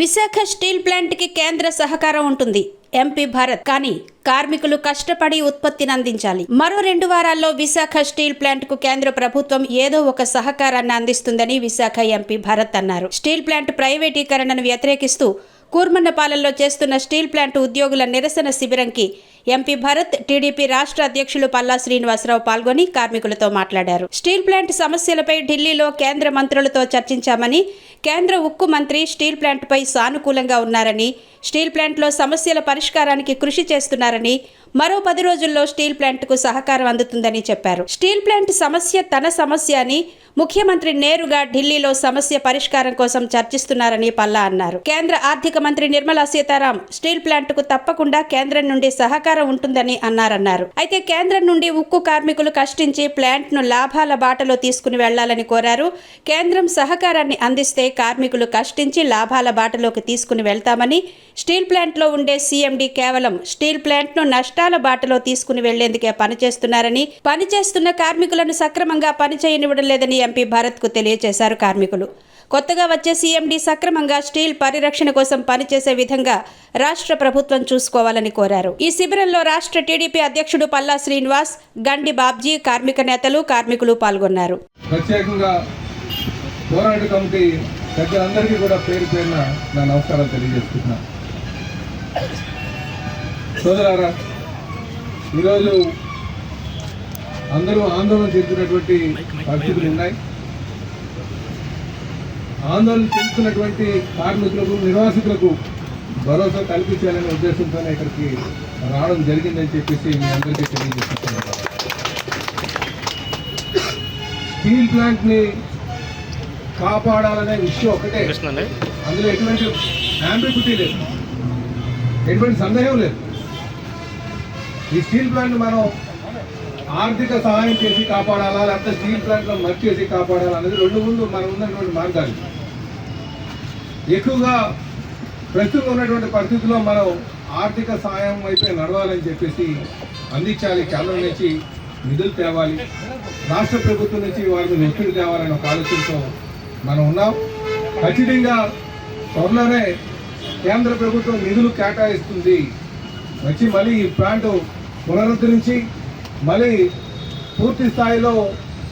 Visakha steel ప్లాంట్కి కేంద్ర సహకారం ఉంటుంది. ఎంపీ భారత్. కానీ కార్మికులు కష్టపడి ఉత్పత్తిని అందించాలి మరో రెండు వారాల్లో విశాఖ స్టీల్ ప్లాంట్కు కేంద్ర ప్రభుత్వం ఏదో ఒక సహకారాన్ని అందిస్తుందని విశాఖ ఎంపీ భరత్ అన్నారు. స్టీల్ ప్లాంట్ ప్రైవేటీకరణను వ్యతిరేకిస్తూ కూర్మన్నపాలెంలో చేస్తున్న స్టీల్ ప్లాంట్ ఉద్యోగుల నిరసన శిబిరంకి ఎంపీ భరత్ టీడీపీ రాష్ట్ర అధ్యక్షులు పల్లా శ్రీనివాసరావు పాల్గొని కార్మికులతో మాట్లాడారు. స్టీల్ ప్లాంట్ సమస్యలపై ఢిల్లీలో కేంద్ర మంత్రులతో చర్చించామని కేంద్ర ఉక్కు మంత్రి స్టీల్ ప్లాంట్పై సానుకూలంగా ఉన్నారని స్టీల్ ప్లాంట్లో సమస్యల పరిష్కారానికి కృషి చేస్తున్నారని మరో పది రోజుల్లో స్టీల్ ప్లాంట్కు సహకారం అందుతుందని చెప్పారు. స్టీల్ ప్లాంట్ సమస్య తన సమస్య అని ముఖ్యమంత్రి నేరుగా ఢిల్లీలో సమస్య పరిష్కారం కోసం చర్చిస్తున్నారని పల్లా అన్నారు. కేంద్ర ఆర్థిక మంత్రి నిర్మలా సీతారాం స్టీల్ ప్లాంట్కు తప్పకుండా కేంద్రం నుండి సహకారం ఉంటుందని అన్నారన్నారు. అయితే కేంద్రం నుండి ఉక్కు కార్మికులు కష్టించి ప్లాంట్ను లాభాల బాటలో తీసుకుని వెళ్ళాలని కోరారు. కేంద్రం సహకారాన్ని అందిస్తే కార్మికులు కష్టించి లాభాల బాటలోకి తీసుకుని వెళ్తామని స్టీల్ ప్లాంట్లో ఉండే సీఎండీ కేవలం స్టీల్ ప్లాంట్ను నష్ట నష్టాల బాటలో తీసుకుని వెళ్ళేందుకే పనిచేస్తున్నారని పనిచేస్తున్న కార్మికులను సక్రమంగా పనిచేయనివ్వడం లేదని ఎంపీ భరత్కు తెలియజేశారు కార్మికులు. కొత్తగా వచ్చే సీఎండీ సక్రమంగా స్టీల్ పరిరక్షణ కోసం పనిచేసే విధంగా రాష్ట్ర ప్రభుత్వం చూసుకోవాలని కోరారు. ఈ శిబిరంలో రాష్ట్ర టీడీపీ అధ్యక్షుడు పల్లా శ్రీనివాస్ గండి బాబ్జీ కార్మిక నేతలు కార్మికులు పాల్గొన్నారు. ప్రత్యేకంగా పోరాట కమిటీ పెద్దలందరికీ కూడా పేరు పేరున నా నమస్కారాలు తెలియజేస్తున్నా సోదరారా ఈరోజు అందరూ ఆందోళన చెందుతున్నటువంటి పరిస్థితులు ఉన్నాయి. ఆందోళన చెందుతున్నటువంటి కార్మికులకు నిర్వాసితులకు భరోసా కల్పించాలనే ఉద్దేశంతోనే ఇక్కడికి రావడం జరిగిందని చెప్పేసి మీ అందరికీ తెలియజేస్తున్నాను. స్టీల్ ప్లాంట్ని కాపాడాలనే విషయం ఒకటే. అందులో ఎటువంటి అంబిగ్యూటీ లేదు. ఎటువంటి సందేహం లేదు. ఈ స్టీల్ ప్లాంట్ మనం ఆర్థిక సహాయం చేసి కాపాడాలా? లేకపోతే స్టీల్ ప్లాంట్లో మర్చి చేసి కాపాడాలా అనేది రెండు ముందు మనం ఉన్నటువంటి మార్గాలు. ఎక్కువగా ప్రస్తుతం ఉన్నటువంటి పరిస్థితుల్లో మనం ఆర్థిక సహాయం వైపే నడవాలని చెప్పేసి అందించాలి కేంద్రం నుంచి నిధులు తేవాలి రాష్ట్ర ప్రభుత్వం నుంచి వారికి మీద ఒత్తిడి తేవాలనే ఒక ఆలోచనతో మనం ఉన్నాం. ఖచ్చితంగా త్వరలోనే కేంద్ర ప్రభుత్వం నిధులు కేటాయిస్తుంది. వచ్చి మళ్ళీ ఈ ప్లాంట్ పునరుద్ధరించి మళ్ళీ పూర్తి స్థాయిలో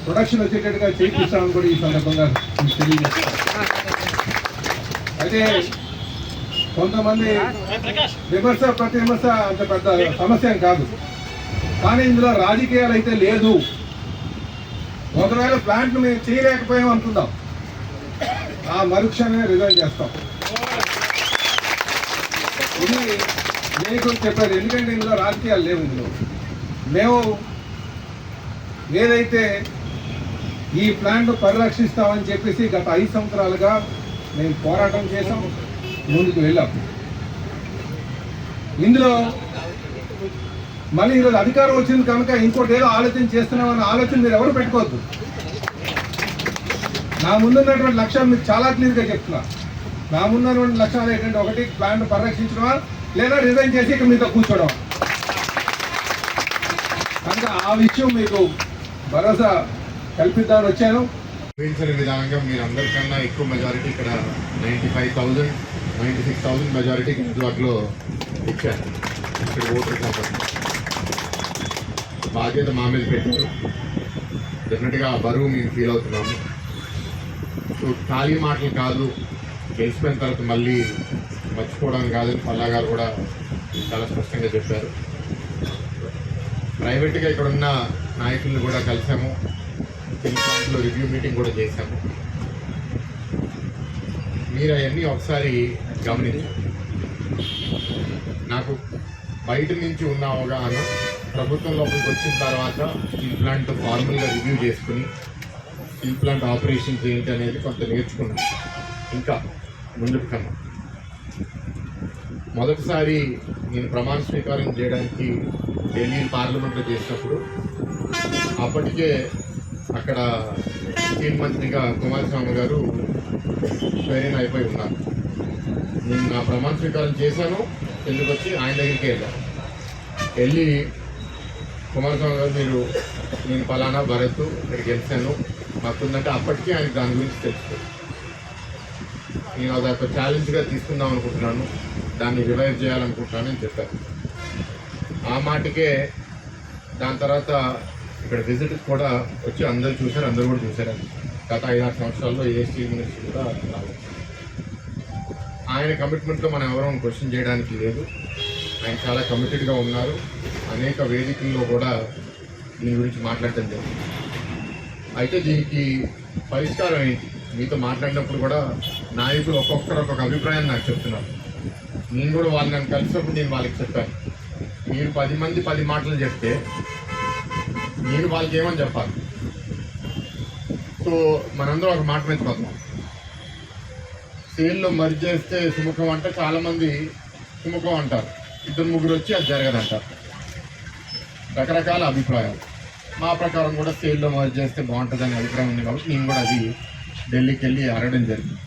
ప్రొడక్షన్ వచ్చేటట్టుగా చేయిస్తామని కూడా ఈ సందర్భంగా తెలియజేస్తాను అయితే కొంతమంది విమర్శ ప్రతి విమర్శ అంత పెద్ద సమస్య కాదు. కానీ ఇందులో రాజకీయాలు అయితే లేదు. ఒకవేళ ప్లాంట్ మేము చేయలేకపోయాం అనుకుందాం. ఆ మరుక్షణమే రిజైన్ చేస్తాం. ఇది మీకు చెప్పారు ఎందుకంటే ఇందులో రాజకీయాలు లేవు ఇందులో. మేము ఏదైతే ఈ ప్లాంట్ పరిరక్షిస్తామని చెప్పేసి గత ఐదు సంవత్సరాలుగా మేము పోరాటం చేసాం ముందుకు వెళ్ళాం. ఇందులో మళ్ళీ ఈరోజు అధికారం వచ్చింది కనుక ఇంకోటి ఏదో ఆలోచన చేస్తున్నామన్న ఆలోచన మీరు ఎవరు పెట్టుకోవద్దు. నా ముందున్నటువంటి లక్ష్యం మీకు చాలా క్లియర్గా చెప్తున్నా. నా ముందున్నటువంటి లక్ష్యాలు ఏంటంటే ఒకటి ప్లాంట్ పరిరక్షించడమా లేదా రిజైన్ చేసి ఇక్కడ మీతో కూర్చోవడం కనుక ఆ విషయం మీకు భరోసా కల్పిద్దామని వచ్చాను. ఊహించిన విధానంగా మీరు అందరికన్నా ఎక్కువ మెజారిటీ ఇక్కడ ninety five thousand ninety six thousand majority గాజువాక్లో ఇచ్చారు. ఇక్కడ ఓటర్ కాబట్టి బాధ్యత మా మీద పెట్టారు. డెఫినెట్గా ఆ బరువు మేము ఫీల్ అవుతున్నాము. సో ఖాళీ మాటలు కాదు. గెలిచిపోయిన తర్వాత మళ్ళీ మర్చిపోవడం కాదని పల్లా గారు కూడా చాలా స్పష్టంగా చెప్పారు. ప్రైవేట్గా ఇక్కడ ఉన్న నాయకులను కూడా కలిసాము. లో రివ్యూ మీటింగ్ కూడా చేశాము. మీరు అవన్నీ ఒకసారి గమనించారు నాకు బయట నుంచి ఉన్న అవగాహన ప్రభుత్వం లోపలికి వచ్చిన తర్వాత స్టీల్ ప్లాంట్ ఫార్మల్గా రివ్యూ చేసుకుని స్టీల్ ప్లాంట్ ఆపరేషన్స్ ఏంటి అనేది కొంత నేర్చుకున్నాను. ఇంకా ముందుకు కన్నా మొదటిసారి నేను ప్రమాణ స్వీకారం చేయడానికి ఢిల్లీ పార్లమెంట్లో చేసినప్పుడు అప్పటికే అక్కడ చీఫ్ మంత్రిగా కుమారస్వామి గారు స్వేరీన్ అయిపోయి ఉన్నారు. నేను నా ప్రమాణ స్వీకారం చేశాను ఎందుకు వచ్చి ఆయన దగ్గరికి వెళ్ళాను వెళ్ళి కుమారస్వామి గారు మీరు నేను పలానా భరత్ ఇక్కడికి వెళ్తాను మాకుందంటే అప్పటికే ఆయన దాని గురించి తెలుసు నేను అదొక ఒక ఛాలెంజ్గా తీసుకుందాం అనుకుంటున్నాను. దాన్ని రివైవ్ చేయాలనుకుంటున్నానని చెప్పారు. ఆ మాటకే దాని తర్వాత ఇక్కడ విజిట్ కూడా వచ్చి అందరూ చూశారు అందరూ కూడా చూశారు. గత ఐదారు సంవత్సరాల్లో ఏ స్టీల్ మినిస్టర్ కూడా రాలేదు. ఆయన కమిట్మెంట్లో మనం ఎవరూ క్వశ్చన్ చేయడానికి లేదు. ఆయన చాలా కమిటెడ్గా ఉన్నారు. అనేక వేదికల్లో కూడా దీని గురించి మాట్లాడటం జరిగింది. అయితే దీనికి పరిష్కారం ఏంటి? మీతో మాట్లాడినప్పుడు కూడా నాయకులు ఒక్కొక్కరు ఒక్కొక్క అభిప్రాయం నాకు చెప్తున్నారు. నేను కూడా వాళ్ళు నన్ను కలిసినప్పుడు నేను వాళ్ళకి చెప్పాను. మీరు పది మంది పది మాటలు చెప్తే నేను వాళ్ళకి ఏమని చెప్పాలి? సో మనందరం ఒక మాట మీద పోతాం సేల్లో మర్జ్ చేస్తే సుముఖం అంటే చాలామంది సుముఖం అంటారు. ఇద్దరు ముగ్గురు వచ్చి అది జరగదంటారు. రకరకాల అభిప్రాయాలు. మా ప్రకారం కూడా సేల్లో మర్జ్ చేస్తే బాగుంటుందనే అభిప్రాయం ఉంది కాబట్టి నేను కూడా అది ఢిల్లీకి వెళ్ళి అడగడం జరిగింది.